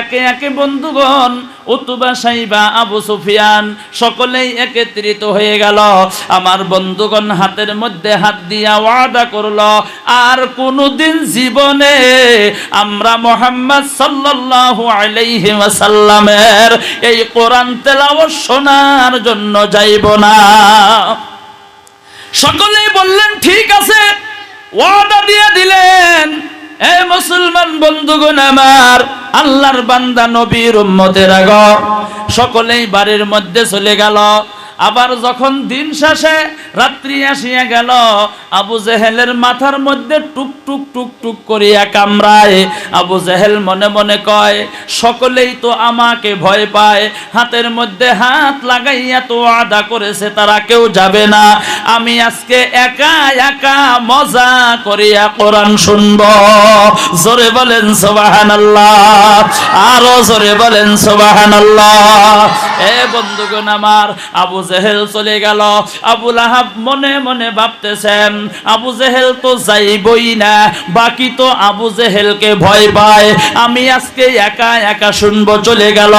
একে একে বন্ধুগণ, উতুবা সাইবা আবু সুফিয়ান, সকলেই একত্রিত হয়ে গেল। আমার বন্ধুগণ হাতের মধ্যে হাত দিয়া ওয়াদা করল, আর কোনোদিন জীবনে আমরা মোহাম্মদ সাল্লাল্লাহু আলাইহি ওয়াসাল্লামের এই কোরআন তেলাওয়াত শোনার জন্য যাইব না। সকলেই বললেন, ঠিক আছে। ওয়াদা দিয়ে মুসলমান বন্ধুগণ আমার আল্লাহর বান্দা নবীর উম্মতের আগ সকলেই বাড়ির মধ্যে চলে গেল। আবার যখন দিন শেষে রাত্রি আসিয়া গেল, আবু জেহেলের মাথার মধ্যে টুক টুক টুক টুক করিয়া কামড়ায়। আবু জেহেল মনে মনে কয়, সকলেই তো আমাকে ভয় পায়। হাতের মধ্যে হাত লাগাইয়া তো আদা করেছে, তারা কেউ যাবে না। আমি আজকে একা একা মজা করিয়া কোরআন শুনব। জোরে বলেন সোবাহান আরও জোরে বলেন সোবাহান এ বন্ধুগণ আমার, আবু জেহেল চলে গেল। আবু লাহাব মনে মনে ভাবতেছেন, আবু জেহেল তো যাইবই না, বাকি তো আবু জেহেলকে ভয় পায়। আমি আজকে একা একা শুনব চলে গেল।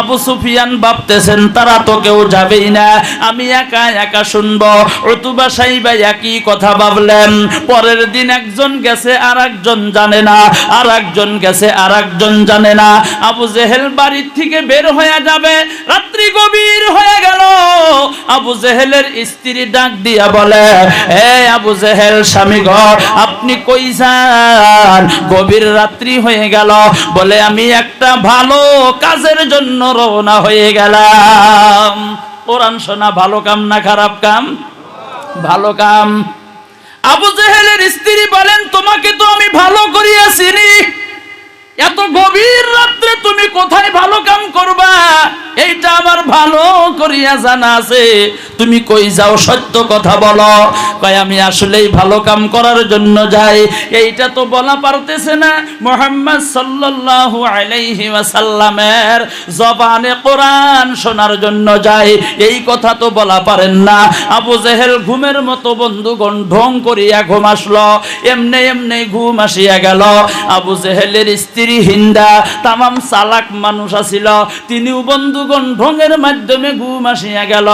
আবু সুফিয়ান ভাবতেছেন, তারা তো কেউ যাবেই না, আমি একা একা শুনব। অতুবা সাইবা একই কথা ভাবলেন, পরের দিন একজন গেছে আর একজন জানে না আর একজন গেছে আর একজন জানে না। আবু জেহেল বাড়ির থেকে বের হয়ে যাবে, রাত্রি গভীর হয়ে গেল। আবু জেহেলের স্ত্রী ডাক দিয়া বলে, এ আবু জেহেল স্বামী আপনি কই যান? গভীর রাত্রি হয়ে গেল। বলে, আমি একটা ভালো কাজের জন্য রওনা হয়ে গেলাম। কোরআন শোনা ভালো কাম না খারাপ কাম? ভালো কাম। আবু জেহেলের স্ত্রী বলেন, তোমাকে তো আমি ভালো করিয়া চিনি এত গভীর রাত্রে তুমি কোথায় ভালো কাম করবা? এইটা আমার ভালো করিয়া জানা আছে। তুমি কই যাও, সত্য কথা বলো। কয়, আমি আসলেই ভালো কাম করার জন্য যাই। এইটা তো বলা পারতেছে না মোহাম্মদ সাল্লাল্লাহু আলাইহি ওয়াসাল্লামের জবানে কোরআন শোনার জন্য যাই। এই কথা তো বলা পারেন না। আবু জেহেল ঘুমের মতো বন্ধুগণ ঢং করিয়া ঘুম আসলো। এমনি এমনি ঘুম আসিয়া গেল। আবু জেহেলের স্ত্রী হিন্দা, তামাম চালাক মানুষ আছিল। তিনিও বন্ধুগণ ঢঙের মাধ্যমে ঘুম আসিয়া গেল।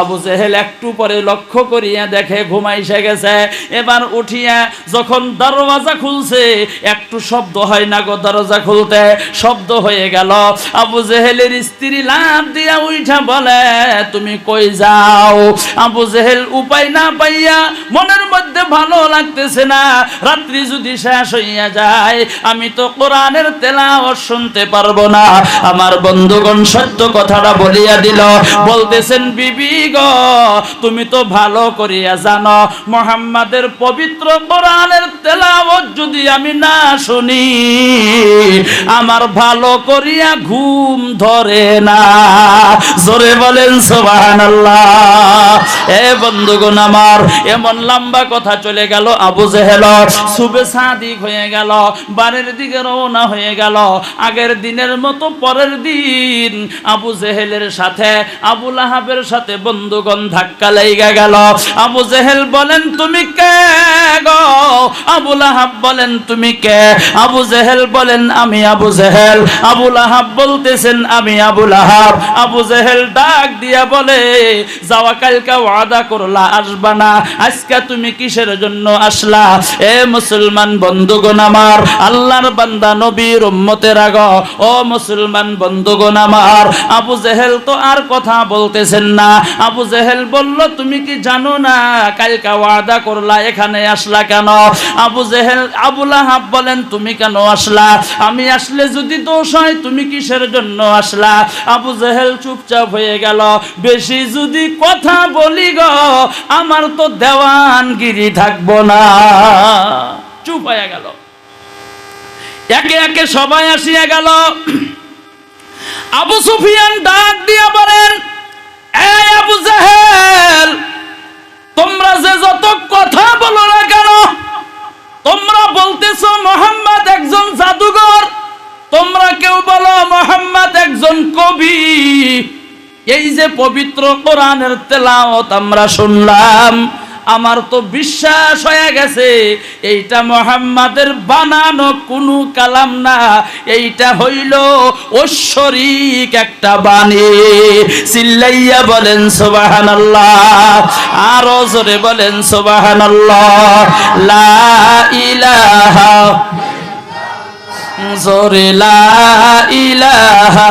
আবু জেহেল একটু পরে লক্ষ্য করিয়া দেখে ঘুমাইসে গেছে। এবার উঠিয়া যখন দরওয়াজা খুলছে, একটু শব্দ হয় না গো দরজা খুলতে। শব্দ হয়ে গেল। আবু জেহেলের স্ত্রী লাভ দিয়া উঠা বলে, তুমি কই যাও? আবু জেহেল উপায় না পাইয়া মনের মধ্যে ভালো লাগতেছে না। রাত্রি যদি শেষ হইয়া যায়, আমি তো কোরআনের তেলাওয়াত শুনতে পারব না। আমার বন্ধুগণ সত্য কথাটা বলিয়া দিল। বলতেছেন, বিবি গো, তুমি তো ভালো করিয়া জানো, মোহাম্মদের পবিত্র কোরআনের তেলাওয়াত যদি আমি না শুনি, আমার ভালো করিয়া ঘুম ধরে না। জোরে বলেন, সুবহানাল্লাহ। এ বন্ধুগণ আমার, এমন লম্বা কথা চলে গেল, আবু জেহেল সুবে সাদিক হয়ে গেল, বাড়ির দিকে রওনা হয়ে গেল। আগের দিনের মতো পরের দিন আবু জেহেলের সাথে আবু লাহাবের সাথে বন্ধুগণ ধাক্কা লেগে গেল। আবু জেহেল বলেন, তুমি কে গো? আবু লাহাব বলেন, তুমি কে? আবু জেহেল বলেন, আমি আবু জেহেল। আবু লাহাব বলতেছেন, আমি আবু লাহাব। আবু জেহেল ডাক দিয়া বলে, যাওয়া, কালকা ওয়াদা করলা, আসবা না। আজকে তুমি কিসের জন্য আসলা? এ মুসলমান বন্ধুগণ আমার, আল্লাহর বান্দা নবীর উম্মতের আগ। ও মুসলমান বন্ধুগণ আমার আবু জেহেল তো আর কথা বলতেছেন না। আবু জেহেল বলল, তুমি কি জানো না কালকা ওয়াদা করলা, এখানে আসলা কেন? আবু জেহেল আবুল আহাব বলেন, তুমি কেন আসলা? আমি আসলে যদি দোষ হয়, তুমি কিসের জন্য আসলা? আবু জেহেল চুপচাপ হয়ে গেল। বেশি যদি কথা বলি গো, আমার তো দেওয়ানগিরি থাকব না। চুপ হয়ে গেল। একে একে সবাই আসিয়া গেল। আবু সুফিয়ান ডাক দিয়া বলেন, এই আবু জাহেল, তোমরা যে যত কথা বলো না কেন, তোমরা বলতেছো মোহাম্মদ একজন জাদুঘর, তোমরা কেউ বলো মোহাম্মদ একজন কবি। এই যে পবিত্র কোরআনের তেলাওয়াত আমরা শুনলাম আমার তো বিশ্বাস হয়ে গেছে, এইটা মোহাম্মদের বানানো কোনো কালাম না, এইটা হইল ঐশ্বরিক একটা বাণী। চিল্লাইয়া বলেন সোবাহান আরও জোরে বলেন সোবাহান লা ইলাহা, জোরে লা ইলাহা।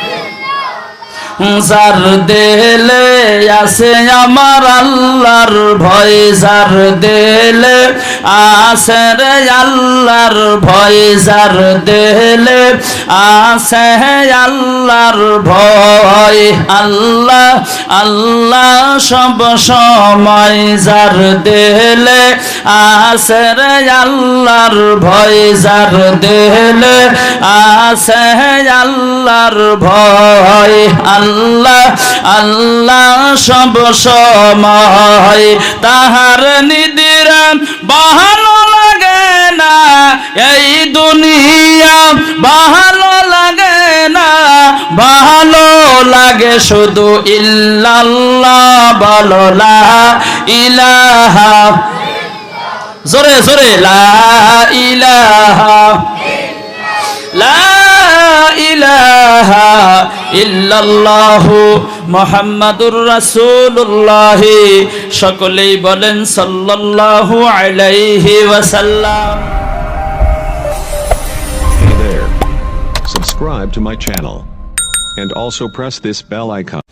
যার দেলে আছে আমার আল্লাহর ভয়, যার দেলে আছে রে আল্লাহর ভয়, যার দেলে আছে আল্লাহর ভয়। আল্লাহ আল্লাহ সব সময় যার দেলে আছে রে আল্লাহর ভয়, যার দেলে আছে আল্লাহর ভয়। আল্লাহ আল্লাহ আল্লাহ সব সময় তাহার নিদিরা ভালো লাগে না। এই দুনিয়া ভালো লাগে না ভালো লাগে শুধু ইল্লাল্লাহ, বলো লা ইলাহা। জোরে জোরে, লা ইলাহা। লা ইলাহা। ইল্লাল্লাহু মুহাম্মাদুর রাসূলুল্লাহ সকলেই বলেন সাল্লাল্লাহু আলাইহি ওয়াসাল্লাম Hey there. Subscribe to my channel. And also press this bell icon.